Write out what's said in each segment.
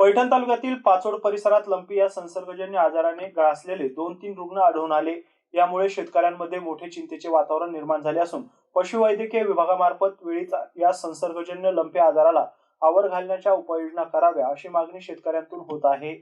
पैठण तालुक्यातील पाचोड परिसरात लंपी या संसर्गजन्य आजाराने ग्रासलेले दोन तीन रुग्ण आढळून आले. यामुळे शेतकऱ्यांमध्ये मोठे चिंतेचे वातावरण निर्माण झाले असून पशुवैद्यकीय विभागामार्फत वेळीच या संसर्गजन्य लंपी आजाराला आवर घालण्याच्या उपाययोजना कराव्या अशी मागणी शेतकऱ्यांतून होत आहे.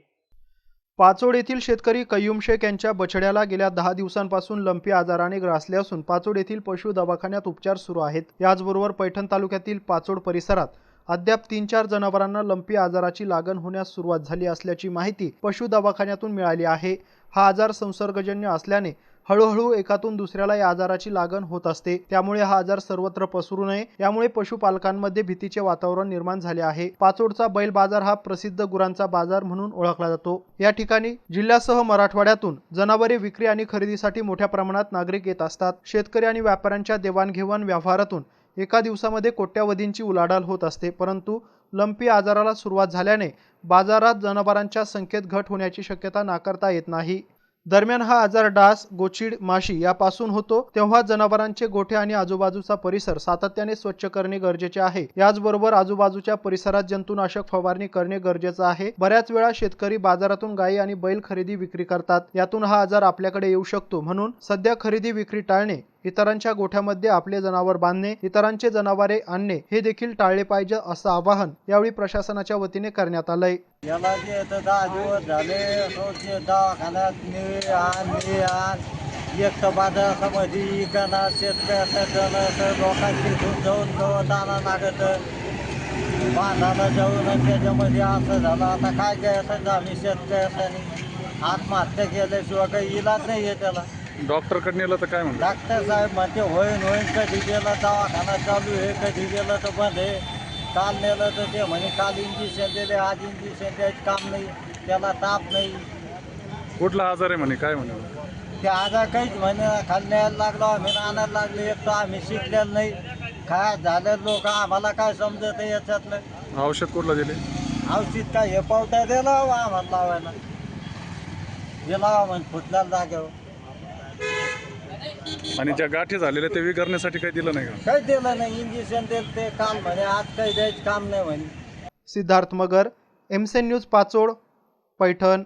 पाचोड येथील शेतकरी कय्यूम शेख यांच्या बछड्याला गेल्या दहा दिवसांपासून लंपी आजाराने ग्रासले असून पाचोड येथील पशु दवाखान्यात उपचार सुरू आहेत. याचबरोबर पैठण तालुक्यातील पाचोड परिसरात अद्याप तीन चार जनावरांना लंपी आजाराची लागण होण्यास सुरुवात झाली असल्याची माहिती पशु दवाखान्यातून मिळाली आहे. हा आजार संसर्गजन्य असल्याने हळूहळू एकातून दुसऱ्याला या आजाराची लागण होत असते. त्यामुळे हा आजार सर्वत्र पसरू नये. यामुळे पशुपालकांमध्ये भीतीचे वातावरण निर्माण झाले आहे. पाचोडचा बैल बाजार हा प्रसिद्ध गुरांचा बाजार म्हणून ओळखला जातो. या ठिकाणी जिल्ह्यासह मराठवाड्यातून जनावरे विक्री आणि खरेदीसाठी मोठ्या प्रमाणात नागरिक येत असतात. शेतकरी आणि व्यापाऱ्यांच्या देवाणघेवाण व्यवहारातून एका दिवसामध्ये कोट्यावधींची उलाढाल होत असते. परंतु लंपी आजाराला सुरुवात झाल्याने बाजारात जनावरांच्या संख्येत घट होण्याची शक्यता नाकारता येत नाही. दरम्यान हा आजार डास गोचीड माशी यापासून होतो तेव्हा जनावरांचे गोठे आणि आजूबाजूचा परिसर सातत्याने स्वच्छ करणे गरजेचे आहे. याचबरोबर आजूबाजूच्या परिसरात जंतुनाशक फवारणी करणे गरजेचं आहे. बऱ्याच वेळा शेतकरी बाजारातून गायी आणि बैल खरेदी विक्री करतात. यातून हा आजार आपल्याकडे येऊ शकतो. म्हणून सध्या खरेदी विक्री टाळणे इतरांच्या गोठ्यामध्ये आपले जनावर बांधणे इतरांचे जनावरे आणणे हे देखील टाळले पाहिजे असं आवाहन यावेळी प्रशासनाच्या वतीने करण्यात आलंय. याला जे दहा दिवस झाले रोज दवाखान्यात ने आण ने आण एक तर बाजारामध्ये इकाना शेतकऱ्याचं जण असं म्हणजे लोकांची घेऊन जाऊन गवत आणा लागत. बांधाला जाऊन त्याच्यामध्ये असं झालं आता काय करायचं? आम्ही शेतकऱ्यासाठी आत्महत्या केल्याशिवाय काही इलाज नाही आहे त्याला. डॉक्टरकडे नेलं तर काय म्हणलं डॉक्टर साहेब म्हणते होईन होईन कधी गेलं दवाखाना चालू आहे कधी गेलं तर बंद आहे. काल नेलं तर ते म्हणे काल इंजेक्शन दिले आज इंजेक्शन द्यायचं काम नाही त्याला ताप नाही. कुठला आजार आहे म्हणे? काय म्हणे? ते आजार काहीच म्हणे खाली न्यायला लागलो आम्ही आणायला लागलो एक तर आम्ही शिकलेलं नाही. काय झालं लोक आम्हाला काय समजत याच्यातलं? औषध कुठलं दिले? औषध काय हे पावटा दिला आम्हाला लावायला. हे लावा म्हणजे फुटल्याला जागेवर. आणि ज्या गाठी झालेल्या ते विकरण्यासाठी काही दिलं नाही का? काही दिलं नाही. इंजेक्शन दिलं ते काम म्हणे. आज काही द्यायचं काम नाही म्हणे. सिद्धार्थ मगर एमसेन न्यूज पाचोड पैठण.